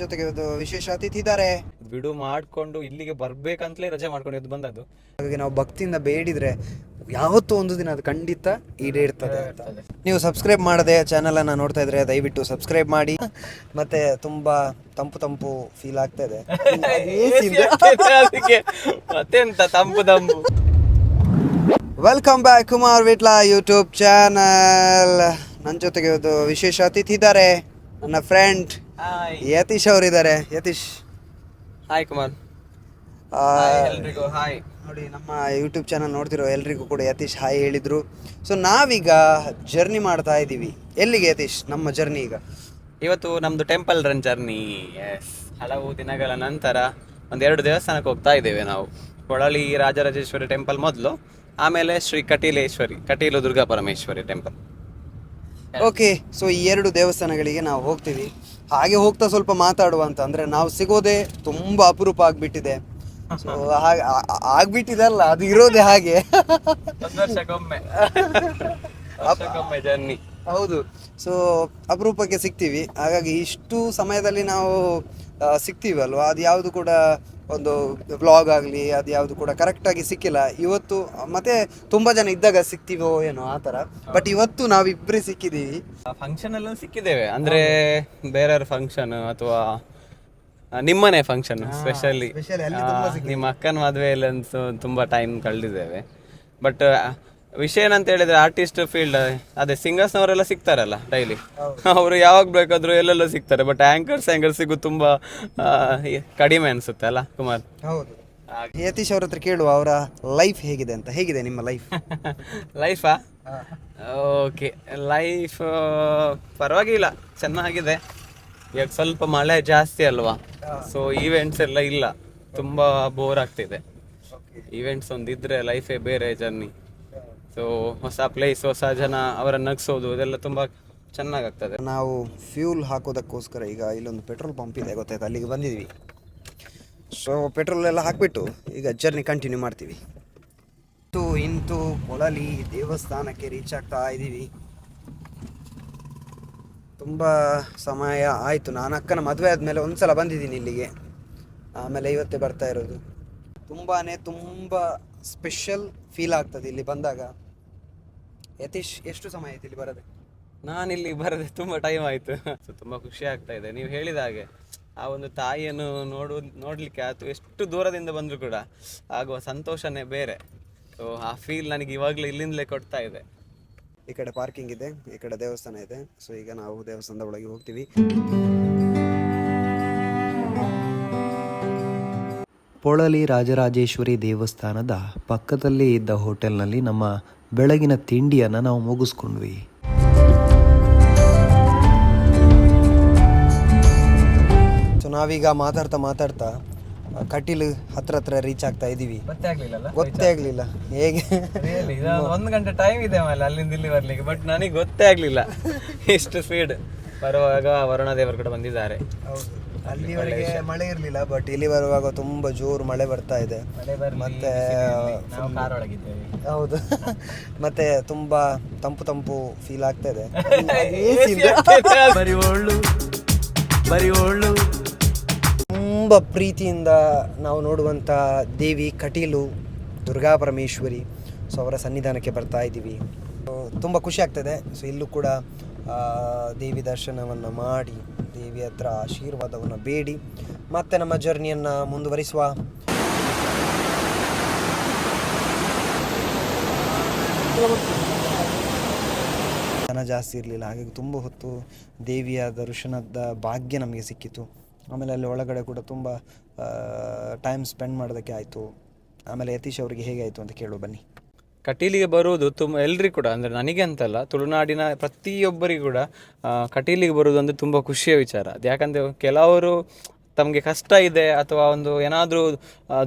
ಜೊತೆಗೆ ಒಂದು ವಿಶೇಷ ಅತಿಥಿ ಇದ್ದಾರೆ. ಬಿಡು ಮಾಡ್ಕೊಂಡು ಇಲ್ಲಿಗೆ ಬರ್ಬೇಕಂತಲೇ ರಜೆ ಮಾಡ್ಕೊಂಡು ಎದ್ದು ಬಂದದ್ದು. ಹಾಗಾಗಿ ನಾವು ಭಕ್ತಿಯಿಂದ ಬೇಡಿದ್ರೆ ಯಾವತ್ತೂ ಒಂದು ದಿನ ಅದು ಖಂಡಿತ ಈಡೇರ್ತದೆ ನೀವು ಸಬ್ಸ್ಕ್ರೈಬ್ ಮಾಡದೆ ಚಾನೆಲ್ ಅನ್ನ ನೋಡ್ತಾ ಇದ್ರೆ ದಯವಿಟ್ಟು ಸಬ್ಸ್ಕ್ರೈಬ್ ಮಾಡಿ. ಮತ್ತೆ ತುಂಬಾ ತಂಪು ತಂಪು ಫೀಲ್ ಆಗ್ತಾ ಇದೆ. ಅದಕ್ಕೆ. ಮತ್ತೆಂತ ತಂಪು ತಂಪು. Welcome back Kumar Vitla YouTube channel ನನ್ನ ಜೊತೆಗೆ ಒಂದು ವಿಶೇಷ ಅತಿಥಿ ಇದ್ದಾರೆ. ನನ್ನ ಫ್ರೆಂಡ್ ಹಾಯ್ ಅವರು ಅವರಿದ್ದಾರೆ. ಯತೀಶ್. ಹಾಯ್ ಕುಮಾರ್ ಎಲ್ರಿಗೂ. ಹಾಯ್ ನೋಡಿ ನಮ್ಮ ಯೂಟ್ಯೂಬ್ ಚಾನಲ್ ನೋಡ್ತಿರೋ ಎಲ್ರಿಗೂ ಕೂಡ ಯತೀಶ್ ಹಾಯ್ ಹೇಳಿದ್ರು. ಸೊ ನಾವೀಗ ಜರ್ನಿ ಮಾಡ್ತಾ ಇದ್ದೀವಿ. ಎಲ್ಲಿಗೆ ಯತೀಶ್ ನಮ್ಮ ಜರ್ನಿ ಈಗ? ಇವತ್ತು ನಮ್ದು ಟೆಂಪಲ್ ರನ್ ಜರ್ನಿ ಎಸ್ ಹಲವು ದಿನಗಳ ನಂತರ ಒಂದೆರಡು ದೇವಸ್ಥಾನಕ್ಕೆ ಹೋಗ್ತಾ ಇದ್ದೇವೆ ನಾವು. ಕೊಳಲಿ ರಾಜರಾಜೇಶ್ವರಿ ಟೆಂಪಲ್ ಮೊದಲು ಆಮೇಲೆ Shri Kateeleshwari Kateel Durga Parameshwari temple okay so ಈ ಎರಡು ದೇವಸ್ಥಾನಗಳಿಗೆ ನಾವು ಹೋಗ್ತೀವಿ. ಹಾಗೆ ಹೋಗ್ತಾ ಸ್ವಲ್ಪ ಮಾತಾಡುವ ಅಂತ ಅಂದ್ರೆ ನಾವು ಸಿಗೋದೇ ತುಂಬಾ ಅಪರೂಪ ಆಗ್ಬಿಟ್ಟಿದೆ. ಸೊ ಹಾಗೆ ಆ- ಆ- ಆಗ್ಬಿಟ್ಟಿದಲ್ಲ ಅದು ಇರೋದೇ ಹಾಗೆ. ಜರ್ನಿ ಹೌದು. ಸೊ ಅಪರೂಪಕ್ಕೆ ಸಿಗ್ತೀವಿ. ಹಾಗಾಗಿ ಇಷ್ಟು ಸಮಯದಲ್ಲಿ ನಾವು ಆ, ಸಿಗ್ತೀವಿ ಅಲ್ವಾ ಅದು ಯಾವುದು ಕೂಡ ಒಂದು ವ್ಲಾಗ್ ಆಗಲಿ ಅದು ಯಾವುದು ಕೂಡ ಕರೆಕ್ಟಾಗಿ ಸಿಕ್ಕಿಲ್ಲ. ಇವತ್ತು ಮತ್ತೆ ತುಂಬ ಜನ ಇದ್ದಾಗ ಸಿಗ್ತೀವೋ ಏನೋ ಆ ಥರ. ಬಟ್ ಇವತ್ತು ನಾವಿಬ್ಬರೇ ಸಿಕ್ಕಿದ್ದೀವಿ. ಫಂಕ್ಷನ್ ಎಲ್ಲ ಸಿಕ್ಕಿದ್ದೇವೆ. ಅಂದ್ರೆ ಬೇರೆಯವ್ರ ಫಂಕ್ಷನ್ ಅಥವಾ ನಿಮ್ಮನೆ ಫಂಕ್ಷನ್ ಸ್ಪೆಷಲಿ ತುಂಬಾ ನಿಮ್ಮ ಅಕ್ಕನ ಮದುವೆಯಲ್ಲಂತೂ ತುಂಬಾ ಟೈಮ್ ಕಳೆದಿದ್ದೇವೆ. ಬಟ್ ವಿಷಯ ಏನಂತ ಹೇಳಿದ್ರೆ ಆರ್ಟಿಸ್ಟ್ ಫೀಲ್ಡ್ ಅದೇ ಸಿಂಗರ್ಸ್ನವರೆಲ್ಲ ಸಿಗ್ತಾರಲ್ಲ ಡೈಲಿ ಅವರು ಯಾವಾಗ ಬೇಕಾದ್ರೂ ಎಲ್ಲೆಲ್ಲ ಸಿಗ್ತಾರೆ ಬಟ್ ಆಂಕರ್ಸ್ ಆಂಕರ್ ಸಿಗು ತುಂಬಾ ಆ, ಕಡಿಮೆ ಅನ್ಸುತ್ತೆ ಅಲ್ಲ ಕುಮಾರ್? ಹೌದು. ಯತೀಶ್ ಅವ್ರ ಹತ್ರ ಕೇಳುವ ಅವರ ಲೈಫ್ ಹೇಗಿದೆ ಅಂತ. ಹೇಗಿದೆ ನಿಮ್ಮ ಲೈಫ್ ಲೈಫಾ ಓಕೆ ಲೈಫ್ ಪರವಾಗಿಲ್ಲ. ಚೆನ್ನಾಗಿದೆ. ಇವಾಗ ಸ್ವಲ್ಪ ಮಳೆ ಜಾಸ್ತಿ ಅಲ್ವಾ? ಸೊ ಈವೆಂಟ್ಸ್ ಎಲ್ಲ ಇಲ್ಲ. ತುಂಬಾ ಬೋರ್ ಆಗ್ತಿದೆ. ಈವೆಂಟ್ಸ್ ಒಂದಿದ್ರೆ ಲೈಫೇ ಬೇರೆ ಜರ್ನಿ ಸೊ ಹೊಸ ಪ್ಲೇಸ್ ಹೊಸ ಜನ ಅವರ ನಗ್ಸೋದು, ಇದೆಲ್ಲ ತುಂಬ ಚೆನ್ನಾಗಾಗ್ತದೆ. ನಾವು ಫ್ಯೂಲ್ ಹಾಕೋದಕ್ಕೋಸ್ಕರ ಈಗ ಇಲ್ಲೊಂದು ಪೆಟ್ರೋಲ್ ಪಂಪ್ ಇದೆ, ಗೊತ್ತಾಯ್ತು? ಅಲ್ಲಿಗೆ ಬಂದಿದ್ವಿ. ಸೊ ಪೆಟ್ರೋಲ್ ಎಲ್ಲ ಹಾಕಿಬಿಟ್ಟು ಈಗ ಜರ್ನಿ ಕಂಟಿನ್ಯೂ ಮಾಡ್ತೀವಿ. ಇಂತು ಇಂತು ಕೊಳಲಿ ದೇವಸ್ಥಾನಕ್ಕೆ ರೀಚ್ ಆಗ್ತಾ ಇದ್ದೀವಿ ತುಂಬ ಸಮಯ ಆಯಿತು. ನಾನು ಅಕ್ಕನ ಮದುವೆ ಆದಮೇಲೆ ಒಂದು ಸಲ ಬಂದಿದ್ದೀನಿ ಇಲ್ಲಿಗೆ. ಆಮೇಲೆ ಇವತ್ತೇ ಬರ್ತಾ ಇರೋದು. ತುಂಬಾ ತುಂಬ ಸ್ಪೆಷಲ್ ಫೀಲ್ ಆಗ್ತದೆ ಇಲ್ಲಿ ಬಂದಾಗ. ಯತೀಶ್ ಎಷ್ಟು ಸಮಯ ಆಯ್ತು ಇಲ್ಲಿ ನಾನು ಇಲ್ಲಿ ಬರದೆ ತುಂಬಾ ಟೈಮ್ ಆಯ್ತು. ಸೊ ತುಂಬಾ ಖುಷಿ ಆಗ್ತಾ ಇದೆ. ನೀವು ಹೇಳಿದ ಹಾಗೆ ಆ ಒಂದು ತಾಯಿಯನ್ನು ನೋಡು ನೋಡ್ಲಿಕ್ಕೆ ಆಯ್ತು. ಎಷ್ಟು ದೂರದಿಂದ ಬಂದ್ರು ಕೂಡ ಆಗುವ ಸಂತೋಷನೇ ಬೇರೆ. ಸೊ ಆ ಫೀಲ್ ನನಗೆ ಇವಾಗಲೇ ಇಲ್ಲಿಂದಲೇ ಕೊಡ್ತಾ ಇದೆ. ಈ ಕಡೆ ಪಾರ್ಕಿಂಗ್ ಇದೆ ಈ ಕಡೆ ದೇವಸ್ಥಾನ ಇದೆ. ಸೊ ಈಗ ನಾವು ದೇವಸ್ಥಾನದ ಒಳಗೆ ಹೋಗ್ತೀವಿ. ಪೊಳಲಿ ರಾಜರಾಜೇಶ್ವರಿ ದೇವಸ್ಥಾನದ ಪಕ್ಕದಲ್ಲೇ ಇದ್ದ ಹೋಟೆಲ್ನಲ್ಲಿ ನಮ್ಮ ಬೆಳಗಿನ ತಿಂಡಿಯನ್ನು ನಾವು ಮುಗಿಸ್ಕೊಂಡ್ವಿ. ಸೊ ನಾವೀಗ ಮಾತಾಡ್ತಾ ಮಾತಾಡ್ತಾ ಕಟೀಲು ಹತ್ರ ಹತ್ರ ರೀಚ್ ಆಗ್ತಾ ಇದ್ದೀವಿ ಗೊತ್ತೇ ಆಗ್ಲಿಲ್ಲ ಗೊತ್ತೇ ಆಗಲಿಲ್ಲ. ಹೇಗೆ? ಒಂದು ಗಂಟೆ ಟೈಮ್ ಇದೆ ಆಮೇಲೆ ಅಲ್ಲಿಂದ ಇಲ್ಲಿ ಬರ್ಲಿಕ್ಕೆ ಬಟ್ ನನಗೆ ಗೊತ್ತೇ ಆಗ್ಲಿಲ್ಲ. ಎಷ್ಟು ಸ್ಪೀಡ್ ಬರುವಾಗ ವರುಣ ದೇವರು ಕೂಡ ಬಂದಿದ್ದಾರೆ. ಹೌದು. ಅಲ್ಲಿವರೆಗೆ ಮಳೆ ಇರಲಿಲ್ಲ ಬಟ್ ಇಲ್ಲಿ ಬರುವಾಗ ತುಂಬ ಜೋರು ಮಳೆ ಬರ್ತಾ ಇದೆ. ಮತ್ತೆ ಹೌದು. ಮತ್ತೆ ತುಂಬ ತಂಪು ತಂಪು ಫೀಲ್ ಆಗ್ತಾ ಇದೆ. ತುಂಬಾ ಪ್ರೀತಿಯಿಂದ ನಾವು ನೋಡುವಂಥ ದೇವಿ ಕಟೀಲು ದುರ್ಗಾ ಪರಮೇಶ್ವರಿ ಸೊ ಅವರ ಸನ್ನಿಧಾನಕ್ಕೆ ಬರ್ತಾ ಇದ್ದೀವಿ. ತುಂಬ ಖುಷಿ ಆಗ್ತದೆ. ಸೊ ಇಲ್ಲೂ ಕೂಡ ದೇವಿ ದರ್ಶನವನ್ನು ಮಾಡಿ ದೇವಿ ಹತ್ರ ಆಶೀರ್ವಾದವನ್ನು ಬೇಡಿ. ಮತ್ತೆ ನಮ್ಮ ಜರ್ನಿಯನ್ನು ಮುಂದುವರಿಸುವ. ಜನ ಜಾಸ್ತಿ ಇರಲಿಲ್ಲ ಹಾಗಾಗಿ ತುಂಬ ಹೊತ್ತು ದೇವಿಯ ದರ್ಶನದ ಭಾಗ್ಯ ನಮಗೆ ಸಿಕ್ಕಿತು. ಆಮೇಲೆ ಅಲ್ಲಿ ಒಳಗಡೆ ಕೂಡ ತುಂಬ ಟೈಮ್ ಸ್ಪೆಂಡ್ ಮಾಡೋದಕ್ಕೆ ಆಯಿತು. ಆಮೇಲೆ ಯತೀಶ್ ಅವರಿಗೆ ಹೇಗೆ ಆಯಿತು ಅಂತ ಕೇಳು ಬನ್ನಿ. ಕಟೀಲಿಗೆ ಬರುವುದು ತುಂಬ ಎಲ್ರಿಗೂ ಕೂಡ, ಅಂದರೆ ನನಗೆ ಅಂತಲ್ಲ, ತುಳುನಾಡಿನ ಪ್ರತಿಯೊಬ್ಬರಿಗೂ ಕೂಡ ಕಟೀಲಿಗೆ ಬರುವುದು ಅಂದರೆ ತುಂಬ ಖುಷಿಯ ವಿಚಾರ. ಅದು ಯಾಕಂದರೆ ಕೆಲವರು ತಮಗೆ ಕಷ್ಟ ಇದೆ ಅಥವಾ ಒಂದು ಏನಾದರೂ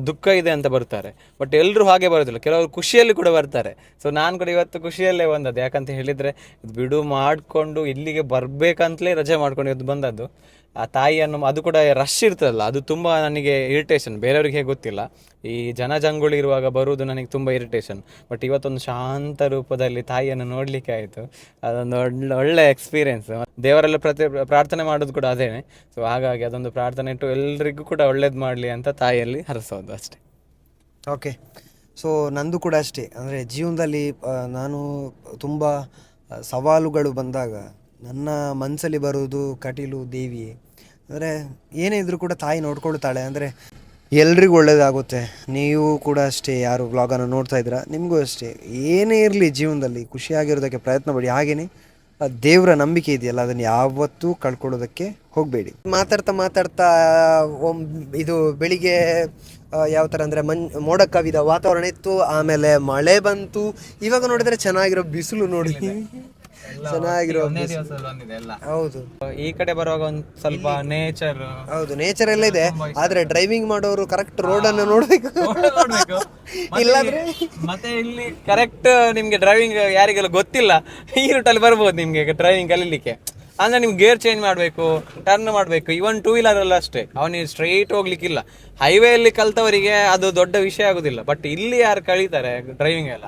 ದುಃಖ ಇದೆ ಅಂತ ಬರ್ತಾರೆ. ಬಟ್ ಎಲ್ಲರೂ ಹಾಗೆ ಬರೋದಿಲ್ಲ ಕೆಲವರು ಖುಷಿಯಲ್ಲಿ ಕೂಡ ಬರ್ತಾರೆ. ಸೊ ನಾನು ಕೂಡ ಇವತ್ತು ಖುಷಿಯಲ್ಲೇ ಬಂದದ್ದು. ಯಾಕಂತ ಹೇಳಿದರೆ ಬಿಡು ಮಾಡಿಕೊಂಡು ಇಲ್ಲಿಗೆ ಬರಬೇಕಂತಲೇ ರಜೆ ಮಾಡ್ಕೊಂಡು ಇವತ್ತು ಬಂದದ್ದು. ಆ ತಾಯಿಯನ್ನು ಅದು ಕೂಡ ರಶ್ ಇರ್ತದಲ್ಲ, ಅದು ತುಂಬ ನನಗೆ ಇರಿಟೇಷನ್ ಬೇರೆಯವ್ರಿಗೆ ಹೇಗೆ ಗೊತ್ತಿಲ್ಲ. ಈ ಜನಜಂಗುಳಿ ಇರುವಾಗ ಬರುವುದು ನನಗೆ ತುಂಬ ಇರಿಟೇಷನ್ ಬಟ್ ಇವತ್ತೊಂದು ಶಾಂತ ರೂಪದಲ್ಲಿ ತಾಯಿಯನ್ನು ನೋಡಲಿಕ್ಕೆ ಆಯಿತು. ಅದೊಂದು ಒಳ್ಳೆ ಒಳ್ಳೆ ಎಕ್ಸ್ಪೀರಿಯೆನ್ಸ್ ದೇವರೆಲ್ಲ ಪ್ರತಿ, ಪ್ರಾರ್ಥನೆ ಮಾಡೋದು ಕೂಡ ಅದೇನೆ ಸೊ ಹಾಗಾಗಿ ಅದೊಂದು ಪ್ರಾರ್ಥನೆ ಇಟ್ಟು ಎಲ್ರಿಗೂ ಕೂಡ ಒಳ್ಳೇದು ಮಾಡಲಿ ಅಂತ ತಾಯಿಯಲ್ಲಿ ಹರಿಸೋದು ಅಷ್ಟೇ. ಓಕೆ ಸೊ ನಂದು ಕೂಡ ಅಷ್ಟೇ. ಅಂದರೆ, ಜೀವನದಲ್ಲಿ ನಾನು ತುಂಬ ಸವಾಲುಗಳು ಬಂದಾಗ ನನ್ನ ಮನಸ್ಸಲ್ಲಿ ಬರೋದು ಕಟೀಲು ದೇವಿ. ಅಂದರೆ ಏನೇ ಇದ್ದರೂ ಕೂಡ ತಾಯಿ ನೋಡ್ಕೊಳ್ತಾಳೆ. ಅಂದರೆ ಎಲ್ರಿಗೂ ಒಳ್ಳೇದಾಗುತ್ತೆ. ನೀವು ಕೂಡ ಅಷ್ಟೇ ಯಾರು ವ್ಲಾಗನ್ನು ನೋಡ್ತಾ ಇದ್ದೀರಾ? ನಿಮಗೂ ಅಷ್ಟೇ. ಏನೇ ಇರಲಿ ಜೀವನದಲ್ಲಿ ಖುಷಿಯಾಗಿರೋದಕ್ಕೆ ಪ್ರಯತ್ನ ಮಾಡಿ ಹಾಗೆಯೇ ದೇವರ ನಂಬಿಕೆ ಇದೆಯಲ್ಲ, ಅದನ್ನು ಯಾವತ್ತೂ ಕಳ್ಕೊಳ್ಳೋದಕ್ಕೆ ಹೋಗಬೇಡಿ. ಮಾತಾಡ್ತಾ ಮಾತಾಡ್ತಾ, ಒಮ್, ಇದು ಬೆಳಿಗ್ಗೆ ಯಾವ ಥರ ಅಂದರೆ ಮನ್ ಮೋಡ ಕವಿದ ವಾತಾವರಣ ಇತ್ತು. ಆಮೇಲೆ ಮಳೆ ಬಂತು. ಇವಾಗ ನೋಡಿದರೆ ಚೆನ್ನಾಗಿರೋ ಬಿಸಿಲು ನೋಡಿ. ಚೆನ್ನಾಗಿರೋ. ಹೌದು. ಈ ಕಡೆ ಬರುವಾಗ ಒಂದ್ ಸ್ವಲ್ಪ ನೇಚರ್ ಹೌದು ನೇಚರ್ ಎಲ್ಲ ಇದೆ. ಆದ್ರೆ ಡ್ರೈವಿಂಗ್ ಮಾಡೋರು ಕರೆಕ್ಟ್ ರೋಡ್ ಅನ್ನು ನೋಡ್ಬೇಕು. ಇಲ್ಲಾಂದ್ರೆ ಮತ್ತೆ ಇಲ್ಲಿ ಕರೆಕ್ಟ್ ನಿಮ್ಗೆ ಡ್ರೈವಿಂಗ್ ಯಾರಿಗೆಲ್ಲ ಗೊತ್ತಿಲ್ಲ ಈ ಅಲ್ಲಿ ಬರ್ಬೋದು ನಿಮ್ಗೆ ಡ್ರೈವಿಂಗ್ ಕಲೀಲಿಕ್ಕೆ. ಅಂದ್ರೆ ನಿಮ್ಗೆ ಗೇರ್ ಚೇಂಜ್ ಮಾಡಬೇಕು ಟರ್ನ್ ಮಾಡಬೇಕು. ಇವನ್ ಟೂ ವೀಲರ್ ಅಲ್ಲ ಅಷ್ಟೇ. ಅವನಿಗೆ ಸ್ಟ್ರೈಟ್ ಹೋಗ್ಲಿಕ್ಕಿಲ್ಲ ಹೈವೇ ಅಲ್ಲಿ ಕಲ್ತವರಿಗೆ ಅದು ದೊಡ್ಡ ವಿಷಯ ಆಗುದಿಲ್ಲ. ಬಟ್ ಇಲ್ಲಿ ಯಾರು ಕಳೀತಾರೆ ಡ್ರೈವಿಂಗ್ ಎಲ್ಲ?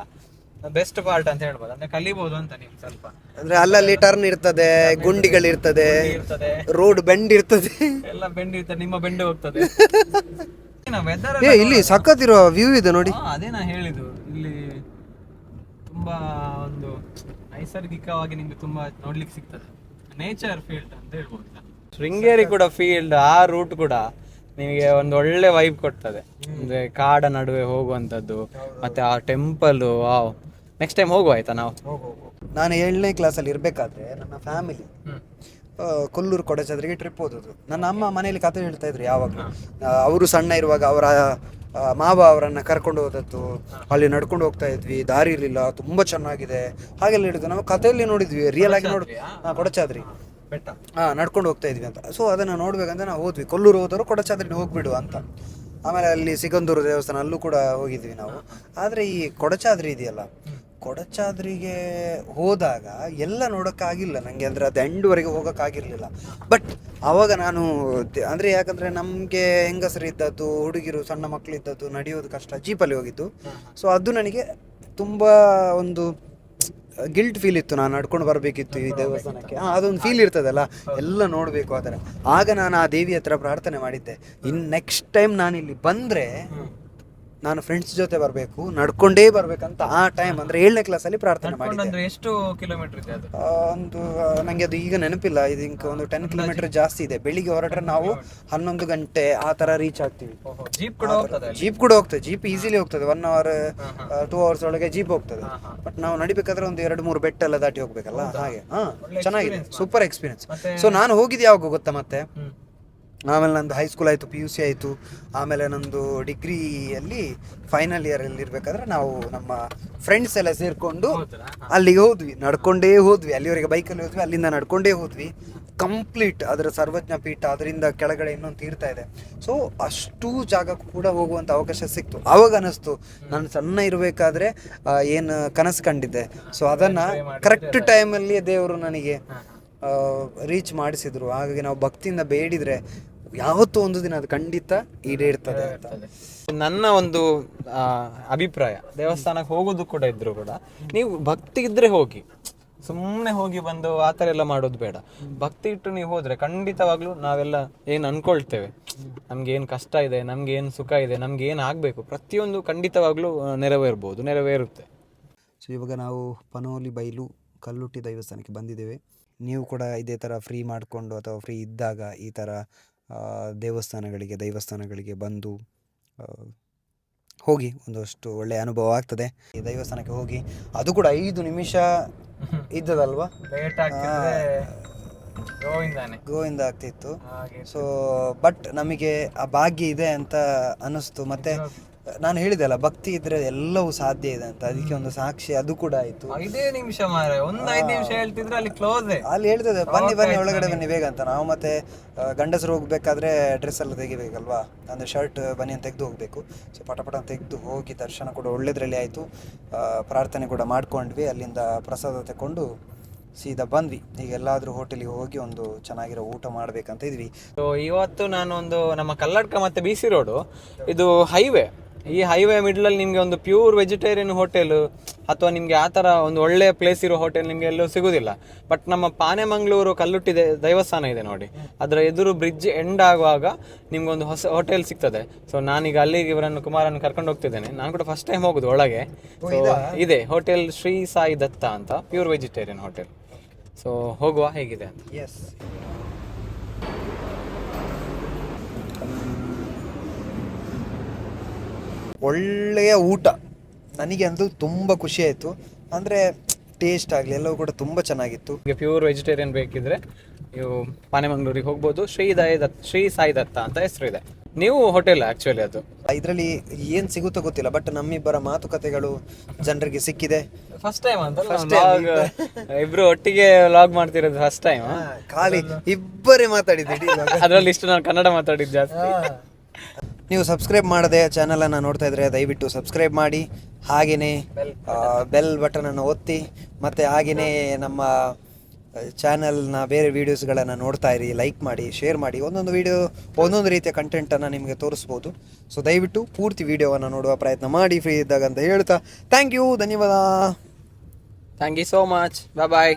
ಬೆಸ್ಟ್ ಪಾರ್ಟ್ ಅಂತ ಹೇಳ್ಬೋದು. ಅಂದ್ರೆ ಕಲಿಬಹುದು ಅಂತ ನೀವು ಸ್ವಲ್ಪ. ಅಂದ್ರೆ ಅಲ್ಲಲ್ಲಿ ಟರ್ನ್ ಇರ್ತದೆ ಗುಂಡಿಗಳಿರ್ತದೆ ಇರ್ತದೆ. ರೋಡ್ ಬೆಂಡ್ ಇರ್ತದೆ. ಎಲ್ಲ ಬೆಂಡ್ ಇರ್ತದೆ ನಿಮ್ಮ ಬೆಂಡ್ ಹೋಗ್ತದೆ. ವೆದರ್ ಏ ಇಲ್ಲಿ ಸಖತ್ತಿರೋ ವ್ಯೂ ಇದೆ ನೋಡಿ. ಅದೇ ನಾ ಹೇಳಿದ್ದು. ಇಲ್ಲಿ ತುಂಬಾ ಒಂದು ನೈಸರ್ಗಿಕವಾಗಿ ನಿಮ್ಗೆ ತುಂಬಾ ನೋಡ್ಲಿಕ್ಕೆ ಸಿಗ್ತದೆ. ನೇಚರ್ ಫೀಲ್ಡ್ ಅಂತ ಹೇಳ್ಬೋದು ಶೃಂಗೇರಿ ಕೂಡ ಫೀಲ್ಡ್ ಆ ರೂಟ್ ಕೂಡ. ನಿಮಗೆ ಒಂದು ಒಳ್ಳೆ ವೈಬ್ ಕೊಡ್ತದೆ. ಅಂದ್ರೆ ಕಾಡ ನಡುವೆ ಹೋಗುವಂಥದ್ದು ಮತ್ತೆ ಆ ಟೆಂಪಲ್ ವಾವ್ ನೆಕ್ಸ್ಟ್ ಟೈಮ್ ಹೋಗುವ ಆಯ್ತಾ ನಾವು? ನಾನು ಏಳನೇ ಕ್ಲಾಸಲ್ಲಿ ಇರಬೇಕಾದ್ರೆ ನನ್ನ ಫ್ಯಾಮಿಲಿ ಕೊಲ್ಲೂರು ಕೊಡಚಾದ್ರಿಗೆ ಟ್ರಿಪ್ ಹೋದದ್ದು. ನನ್ನ ಅಮ್ಮ ಮನೆಯಲ್ಲಿ ಕತೆ ಹೇಳ್ತಾ ಇದ್ರು ಯಾವಾಗಲೂ. ಅವರು ಸಣ್ಣ ಇರುವಾಗ ಅವರ ಮಾವ ಅವರನ್ನ ಕರ್ಕೊಂಡು ಹೋದದ್ದು. ಅಲ್ಲಿ ನಡ್ಕೊಂಡು ಹೋಗ್ತಾ ಇದ್ವಿ. ದಾರಿ ಇರಲಿಲ್ಲ. ತುಂಬಾ ಚೆನ್ನಾಗಿದೆ. ಹಾಗೆಲ್ಲ ಹಿಡಿದು ನಾವು ಕಥೆಯಲ್ಲಿ ನೋಡಿದ್ವಿ. ರಿಯಲ್ ಆಗಿ ನೋಡಿದ್ವಿ ಕೊಡಚಾದ್ರಿ. ಬೆಟ್ಟ. ಹಾ, ನಡ್ಕೊಂಡು ಹೋಗ್ತಾ ಇದ್ವಿ ಅಂತ. ಸೊ ಅದನ್ನ ನೋಡ್ಬೇಕಂತ ನಾವು ಹೋದ್ವಿ. ಕೊಲ್ಲೂರು ಹೋದವರು ಕೊಡಚಾದ್ರಿ ಹೋಗ್ಬಿಡು ಅಂತ. ಆಮೇಲೆ ಅಲ್ಲಿ ಸಿಗಂದೂರು ದೇವಸ್ಥಾನ ಅಲ್ಲೂ ಕೂಡ ಹೋಗಿದ್ವಿ ನಾವು. ಆದ್ರೆ ಈ ಕೊಡಚಾದ್ರಿ ಇದೆಯಲ್ಲ, ಕೊಡಚಾದ್ರಿಗೆ ಹೋದಾಗ ಎಲ್ಲ ನೋಡೋಕ್ಕಾಗಿಲ್ಲ. ನನಗೆ ಅಂದರೆ ಅದು ಎಂಡ್ವರೆಗೆ ಹೋಗೋಕ್ಕಾಗಿರಲಿಲ್ಲ. ಬಟ್ ಆವಾಗ ನಾನು, ಅಂದರೆ ಯಾಕಂದರೆ ನಮಗೆ ಹೆಂಗಸರು ಇದ್ದದ್ದು, ಹುಡುಗಿರು, ಸಣ್ಣ ಮಕ್ಕಳು ಇದ್ದದ್ದು, ನಡೆಯೋದು ಕಷ್ಟ. ಜೀಪಲ್ಲಿ ಹೋಗಿದ್ದು. ಸೊ ಅದು ನನಗೆ ತುಂಬ ಒಂದು ಗಿಲ್ಟ್ ಫೀಲ್ ಇತ್ತು, ನಾನು ನಡ್ಕೊಂಡು ಬರಬೇಕಿತ್ತು ಈ ದೇವಸ್ಥಾನಕ್ಕೆ. ಅದೊಂದು ಫೀಲ್ ಇರ್ತದಲ್ಲ, ಎಲ್ಲ ನೋಡಬೇಕು ಆ ಥರ. ಆಗ ನಾನು ಆ ದೇವಿ ಹತ್ರ ಪ್ರಾರ್ಥನೆ ಮಾಡಿದ್ದೆ. ಇನ್ನು ನೆಕ್ಸ್ಟ್ ಟೈಮ್ ನಾನು ಇಲ್ಲಿ ಬಂದರೆ ನಾನು ಫ್ರೆಂಡ್ಸ್ ಜೊತೆ ಬರಬೇಕು ನಡ್ಕೊಂಡೇ ಬರ್ಬೇಕಂತ ಆ ಟೈಮ್ ಅಂದ್ರೆ ಏಳನೇ ಕ್ಲಾಸಲ್ಲಿ ಪ್ರಾರ್ಥನೆ ಮಾಡಿದ್ದೆ ಅಂದ್ರೆ ಎಷ್ಟು ಕಿಲೋಮೀಟರ್ ಇದೆ ಅದು? ಆ, ಒಂದು ನನಗೆ ಅದು ಈಗ ನೆನಪಿಲ್ಲ ಇದು ಇಂಕ ಒಂದು ಟೆನ್ ಕಿಲೋಮೀಟರ್ ಜಾಸ್ತಿ ಇದೆ. ಬೆಳಿಗ್ಗೆ ಹೊರಟ್ರೆ ನಾವು ಹನ್ನೊಂದು ಗಂಟೆ ಆ ತರ ರೀಚ್ ಆಗ್ತೀವಿ. ಜೀಪ್ ಕೂಡ ಹೋಗ್ತದೆ ಅಲ್ಲಿ? ಜೀಪ್ ಕೂಡ ಹೋಗ್ತದೆ. ಜೀಪ್ ಈಸಿಲಿ ಹೋಗ್ತದೆ. ಒನ್ ಅವರ್ ಟೂ ಅವರ್ಸ್ ಒಳಗೆ ಜೀಪ್ ಹೋಗ್ತದೆ. ಬಟ್ ನಾವು ನಡಿಬೇಕಾದ್ರೆ ಒಂದು ಎರಡು ಮೂರು ಬೆಟ್ಟ ಎಲ್ಲ ದಾಟಿ ಹೋಗ್ಬೇಕಲ್ಲ? ಹಾಗೆ. ಹಾ ಚೆನ್ನಾಗಿದೆ. ಸೂಪರ್ ಎಕ್ಸ್ಪೀರಿಯನ್ಸ್ ಸೊ ನಾನು ಹೋಗಿದ್ದು ಯಾವಾಗ ಗೊತ್ತಾ ಮತ್ತೆ? ಹ್ಮ್. ಆಮೇಲೆ ನಂದು ಹೈಸ್ಕೂಲ್ ಆಯಿತು ಪಿ ಯು ಸಿ ಆಯಿತು. ಆಮೇಲೆ ನಂದು ಡಿಗ್ರಿಯಲ್ಲಿ ಫೈನಲ್ ಇಯರಲ್ಲಿ ಇರಬೇಕಾದ್ರೆ ನಾವು ನಮ್ಮ ಫ್ರೆಂಡ್ಸ್ ಎಲ್ಲ ಸೇರಿಕೊಂಡು? ಅಲ್ಲಿಗೆ ಹೋದ್ವಿ. ನಡ್ಕೊಂಡೇ ಹೋದ್ವಿ. ಅಲ್ಲಿವರೆಗೆ ಬೈಕಲ್ಲಿ ಹೋದ್ವಿ ಅಲ್ಲಿಂದ ನಡ್ಕೊಂಡೇ ಹೋದ್ವಿ. ಕಂಪ್ಲೀಟ್ ಅದರ ಸರ್ವಜ್ಞ ಪೀಠ ಅದರಿಂದ ಕೆಳಗಡೆ ಇನ್ನೊಂದು ತೀರ್ತಾ ಇದೆ. ಸೊ ಅಷ್ಟು ಜಾಗಕ್ಕೂ ಕೂಡ ಹೋಗುವಂಥ ಅವಕಾಶ ಸಿಕ್ತು. ಆವಾಗ ಅನ್ನಿಸ್ತು ನಾನು ಸಣ್ಣ ಇರಬೇಕಾದ್ರೆ ಏನು ಕನಸು ಕಂಡಿದ್ದೆ. ಸೊ ಅದನ್ನು ಕರೆಕ್ಟ್ ಟೈಮಲ್ಲಿ ದೇವರು ನನಗೆ ರೀಚ್ ಮಾಡಿಸಿದ್ರು. ಹಾಗಾಗಿ ನಾವು ಭಕ್ತಿಯಿಂದ ಬೇಡಿದ್ರೆ ಯಾವತ್ತೂ ಒಂದು ದಿನ ಅದು ಖಂಡಿತ ಈಡೇರ್ತದೆ ಅಂತ. ನನ್ನ ಒಂದು ಅಭಿಪ್ರಾಯ ದೇವಸ್ಥಾನಕ್ಕೆ ಹೋಗೋದು ಕೂಡ ಇದ್ರು ಕೂಡ ನೀವು ಭಕ್ತಿ ಇದ್ರೆ ಹೋಗಿ. ಸುಮ್ಮನೆ ಹೋಗಿ ಬಂದು ಆ ಥರ ಎಲ್ಲ ಮಾಡೋದು ಬೇಡ. ಭಕ್ತಿ ಇಟ್ಟು ನೀವು ಹೋದರೆ ಖಂಡಿತವಾಗ್ಲೂ ನಾವೆಲ್ಲ ಏನು ಅನ್ಕೊಳ್ತೇವೆ. ನಮ್ಗೆ ಏನು ಕಷ್ಟ ಇದೆ ನಮ್ಗೆ ಏನು ಸುಖ ಇದೆ ನಮ್ಗೆ ಏನು ಆಗಬೇಕು. ಪ್ರತಿಯೊಂದು ಖಂಡಿತವಾಗ್ಲೂ ನೆರವೇರ್ಬೋದು ನೆರವೇರುತ್ತೆ. ಸೊ ಇವಾಗ ನಾವು ಪನೋಲಿ ಬೈಲು ಕಲ್ಲುಟ್ಟಿ ದೇವಸ್ಥಾನಕ್ಕೆ ಬಂದಿದ್ದೇವೆ. ನೀವು ಕೂಡ ಇದೇ ಥರ ಫ್ರೀ ಮಾಡಿಕೊಂಡು ಅಥವಾ ಫ್ರೀ ಇದ್ದಾಗ ಈ ಥರ ದೇವಸ್ಥಾನಗಳಿಗೆ ದೈವಸ್ಥಾನಗಳಿಗೆ ಬಂದು ಹೋಗಿ ಒಂದಷ್ಟು ಒಳ್ಳೆಯ ಅನುಭವ ಆಗ್ತದೆ. ಈ ದೈವಸ್ಥಾನಕ್ಕೆ ಹೋಗಿ ಅದು ಕೂಡ ಐದು ನಿಮಿಷ ಇದ್ದದಲ್ವಾ? ಗೋವಿಂದ ಆಗ್ತಿತ್ತು. ಸೊ ಬಟ್ ನಮಗೆ ಆ ಭಾಗ್ಯ ಇದೆ ಅಂತ ಅನ್ನಿಸ್ತು ಮತ್ತೆ ನಾನು ಹೇಳಿದೆ ಅಲ್ಲ ಭಕ್ತಿ ಇದ್ರೆ ಎಲ್ಲವೂ ಸಾಧ್ಯ ಇದೆ ಅಂತ. ಅದಕ್ಕೆ ಒಂದು ಸಾಕ್ಷಿ ಅದು ಕೂಡ ಆಯ್ತು. ಐದೇ ನಿಮಿಷ ಮಾರ ಒಂದ್ ಐದು ನಿಮಿಷ ಹೇಳ್ತಿದ್ರೆ ಅಲ್ಲಿ ಕ್ಲೋಸ್ ಅಲ್ಲಿ ಹೇಳ್ತದೆ ಬನ್ನಿ ಬನ್ನಿ ಒಳಗಡೆ ಬನ್ನಿ. ಬೇಗ ಅಂತ. ನಾವು ಮತ್ತೆ ಗಂಡಸರು ಹೋಗ್ಬೇಕಾದ್ರೆ ಡ್ರೆಸ್ ಎಲ್ಲ ತೆಗಿಬೇಕಲ್ವಾ? ಅಂದ್ರೆ ಶರ್ಟ್ ಬನ್ನಿ ಅಂತ ತೆಗೆದು ಹೋಗಬೇಕು. ಸೊ ಪಟ ಪಟ ತೆಗೆದು ಹೋಗಿ ದರ್ಶನ ಕೂಡ ಒಳ್ಳೇದ್ರಲ್ಲಿ ಆಯ್ತು. ಪ್ರಾರ್ಥನೆ ಕೂಡ ಮಾಡ್ಕೊಂಡ್ವಿ. ಅಲ್ಲಿಂದ ಪ್ರಸಾದ ತಗೊಂಡು ಸೀದಾ ಬಂದ್ವಿ. ಈಗ ಎಲ್ಲಾದರೂ ಹೋಟೆಲಿಗೆ ಹೋಗಿ ಒಂದು ಚೆನ್ನಾಗಿರೋ ಊಟ ಮಾಡ್ಬೇಕಂತ ಇದ್ವಿ. ಸೊ ಇವತ್ತು ನಾನು ಒಂದು ನಮ್ಮ ಕಲ್ಲಡ್ಕ ಮತ್ತೆ ಬಿ ಸಿ ರೋಡು. ಇದು ಹೈವೇ ಈ ಹೈವೇ ಮಿಡ್ಲಲ್ಲಿ ನಿಮಗೆ ಒಂದು ಪ್ಯೂರ್ ವೆಜಿಟೇರಿಯನ್ ಹೋಟೆಲ್ ಅಥವಾ ನಿಮಗೆ ಆ ಥರ ಒಂದು ಒಳ್ಳೆ ಪ್ಲೇಸ್ ಇರೋ ಹೋಟೆಲ್ ನಿಮಗೆ ಎಲ್ಲೂ ಸಿಗೋದಿಲ್ಲ. ಬಟ್ ನಮ್ಮ ಪಾನೆಮಂಗ್ಳೂರು ಕಲ್ಲುಟ್ಟಿ ದೇವಸ್ಥಾನ ಇದೆ ನೋಡಿ. ಅದರ ಎದುರು ಬ್ರಿಡ್ಜ್ ಎಂಡ್ ಆಗುವಾಗ ನಿಮ್ಗೊಂದು ಹೊಸ ಹೋಟೆಲ್ ಸಿಗ್ತದೆ. ಸೊ ನಾನೀಗ ಅಲ್ಲಿಗೆ ಇವರನ್ನು ಕುಮಾರನ್ನು ಕರ್ಕೊಂಡು ಹೋಗ್ತಿದ್ದೇನೆ. ನಾನು ಕೂಡ ಫಸ್ಟ್ ಟೈಮ್ ಹೋಗುದು ಒಳಗೆ. ಇದೆ? ಹೋಟೆಲ್ ಶ್ರೀ ಸಾಯಿ ದತ್ತ ಅಂತ ಪ್ಯೂರ್ ವೆಜಿಟೇರಿಯನ್ ಹೋಟೆಲ್ ಸೊ ಹೋಗುವ ಹೇಗಿದೆ ಅಂತ. ಒಳ್ಳೆಯ ಊಟ. ನನಗೆ ಅಂತೂ ತುಂಬ ಖುಷಿ ಆಯಿತು. ಅಂದರೆ ಟೇಸ್ಟ್ ಆಗಲಿ ಎಲ್ಲವೂ ಕೂಡ ತುಂಬ ಚೆನ್ನಾಗಿತ್ತು. ನಿಮಗೆ ಪ್ಯೂರ್ ವೆಜಿಟೇರಿಯನ್ ಬೇಕಿದ್ರೆ ನೀವು ಮನೆಮಂಗ್ಳೂರಿಗೆ ಹೋಗ್ಬೋದು. ಶ್ರೀ ದಯ ದತ್ ಶ್ರೀ ಸಾಯಿ ದತ್ತ ಅಂತ ಹೆಸರು ಇದೆ. ನೀವು ಹೋಟೆಲ್ ಆಕ್ಚುಲಿ ಅದು. ಇದರಲ್ಲಿ ಏನು ಸಿಗುತ್ತೋ ಗೊತ್ತಿಲ್ಲ ಬಟ್ ನಮ್ಮಿಬ್ಬರ ಮಾತುಕತೆಗಳು ಜನರಿಗೆ ಸಿಕ್ಕಿದೆ. ಫಸ್ಟ್ ಟೈಮ್ ಅಂತ ಇಬ್ರು ಒಟ್ಟಿಗೆ ಲಾಗ್ ಮಾಡ್ತಿರೋದು ಫಸ್ಟ್ ಟೈಮ್ ಖಾಲಿ ಇಬ್ಬರೇ ಮಾತಾಡಿದ್ದೀವಿ ಅದ್ರಲ್ಲಿ ಇಷ್ಟು ನಾನು ಕನ್ನಡ ಮಾತಾಡಿದ್ದು ಜಾಸ್ತಿ. ನೀವು ಸಬ್ಸ್ಕ್ರೈಬ್ ಮಾಡದೆ ಚಾನಲನ್ನು ನೋಡ್ತಾ ಇದ್ರೆ ದಯವಿಟ್ಟು ಸಬ್ಸ್ಕ್ರೈಬ್ ಮಾಡಿ ಹಾಗೆಯೇ ಬೆಲ್ ಬಟನನ್ನು ಒತ್ತಿ ಮತ್ತು ಹಾಗೆಯೇ ನಮ್ಮ ಚಾನಲ್ನ ಬೇರೆ ವೀಡಿಯೋಸ್ಗಳನ್ನು ನೋಡ್ತಾ ಇರಿ ಲೈಕ್ ಮಾಡಿ ಶೇರ್ ಮಾಡಿ ಒಂದೊಂದು ವಿಡಿಯೋ ಒಂದೊಂದು ರೀತಿಯ ಕಂಟೆಂಟನ್ನು ನಿಮಗೆ ತೋರಿಸ್ಬೋದು. ಸೊ ದಯವಿಟ್ಟು ಪೂರ್ತಿ ವೀಡಿಯೋವನ್ನು ನೋಡುವ ಪ್ರಯತ್ನ ಮಾಡಿ ಫ್ರೀ ಇದ್ದಾಗ ಅಂತ ಹೇಳ್ತಾ ಥ್ಯಾಂಕ್ ಯು ಧನ್ಯವಾದ. Thank you so much bye bye